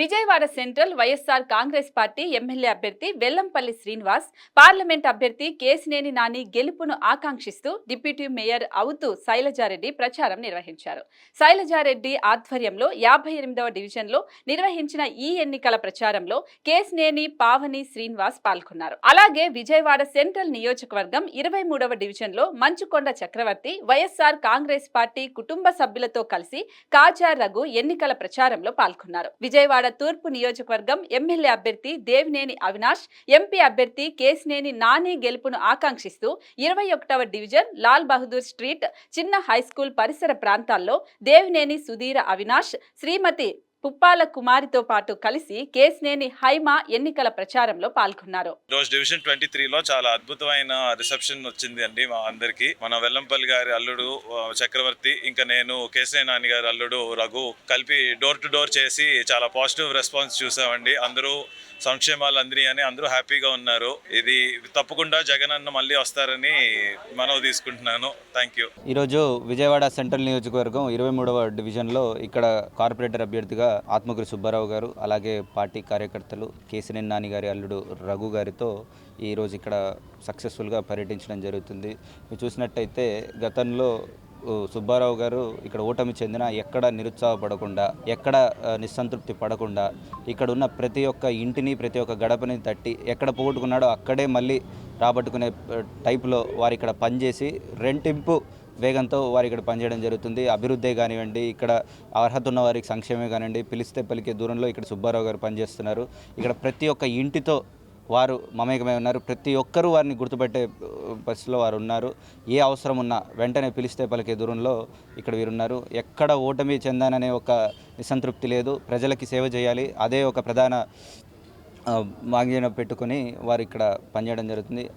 Vijayawada central YSR Congress party MLA అభ్యర్థి Vellampalli Srinivas parliament అభ్యర్థి కేసినేని నాని గెలుపును ఆకాంక్షిస్తూ డిప్యూటీ మేయర్ అవుతూ శైలజారెడ్డి ప్రచారం నిర్వహించారు. శైలజారెడ్డి ఆధ్వర్యంలో యాభై ఎనిమిదవ డివిజన్లో నిర్వహించిన ఈ ఎన్నికల ప్రచారంలో కేసినేని పావని శ్రీనివాస్ పాల్గొన్నారు. అలాగే విజయవాడ సెంట్రల్ నియోజకవర్గం ఇరవై మూడవ డివిజన్లో Manchukonda Chakravarthi YSR Congress party కుటుంబ సభ్యులతో కలిసి కాజా రఘు ఎన్నికల ప్రచారంలో పాల్గొన్నారు. విజయవాడ తూర్పు నియోజకవర్గం ఎమ్మెల్యే అభ్యర్థి దేవినేని అవినాష్ ఎంపీ అభ్యర్థి కేసినేని నాని గెలుపును ఆకాంక్షిస్తూ ఇరవై ఒకటవ డివిజన్ లాల్ బహదూర్ స్ట్రీట్ చిన్న హైస్కూల్ పరిసర ప్రాంతాల్లో దేవినేని సుధీర అవినాష్ శ్రీమతి పుప్పాల కుమారితో పాటు కలిసి కేసినేని హైమ ఎన్నికల ప్రచారంలో పాల్గొన్నారు. రోజు డివిజన్ ట్వంటీ త్రీలో చాలా అద్భుతమైన రిసెప్షన్ వచ్చింది అండి మా అందరికి. మన వెల్లంపల్లి గారి అల్లుడు చక్రవర్తి ఇంకా నేను కేసీ నాని గారి అల్లుడు రఘు కలిపి డోర్ టు డోర్ చేసి చాలా పాజిటివ్ రెస్పాన్స్ చూసామండి. అందరూ సంక్షేమాలు అందిని అని అందరూ హ్యాపీగా ఉన్నారు. ఇది తప్పకుండా జగన్ అన్న మళ్ళీ వస్తారని మనవి తీసుకుంటున్నాను. థ్యాంక్ యూ ఈరోజు విజయవాడ సెంట్రల్ నియోజకవర్గం ఇరవై మూడవ డివిజన్లో ఇక్కడ కార్పొరేటర్ అభ్యర్థిగా ఆత్మగురి సుబ్బారావు గారు అలాగే పార్టీ కార్యకర్తలు కేసినేని నాని గారి అల్లుడు రఘు గారితో ఈరోజు ఇక్కడ సక్సెస్ఫుల్గా పర్యటించడం జరుగుతుంది. మీరు చూసినట్టయితే గతంలో సుబ్బారావు గారు ఇక్కడ ఓటమి చెందిన ఎక్కడ నిరుత్సాహపడకుండా ఎక్కడ నిస్సంతృప్తి పడకుండా ఇక్కడ ఉన్న ప్రతి ఒక్క ఇంటిని ప్రతి ఒక్క గడపని తట్టి ఎక్కడ పోగొట్టుకున్నాడో అక్కడే మళ్ళీ రాబట్టుకునే టైప్లో టైపులో వారు ఇక్కడ పనిచేసి రెంటింపు వేగంతో వారు ఇక్కడ పనిచేయడం జరుగుతుంది. అభివృద్ధి కానివ్వండి ఇక్కడ అర్హత ఉన్న వారికి సంక్షేమే కానివ్వండి పిలిస్తే పలికే దూరంలో ఇక్కడ సుబ్బారావు గారు పనిచేస్తున్నారు. ఇక్కడ ప్రతి ఒక్క ఇంటితో వారు మమేకమై ఉన్నారు. ప్రతి ఒక్కరూ వారిని గుర్తుపెట్టే పరిస్థితిలో వారు ఉన్నారు. ఏ అవసరం ఉన్నా వెంటనే పిలిస్తే పలికే దూరంలో ఇక్కడ వీరున్నారు. ఎక్కడ ఓటమి చెందాననే ఒక నిసంతృప్తి లేదు. ప్రజలకి సేవ చేయాలి. అదే ఒక ప్రధాన ఆ, మాగ్యం పెట్టుకొని వారు ఇక్కడ పనిచేయడం జరుగుతుంది.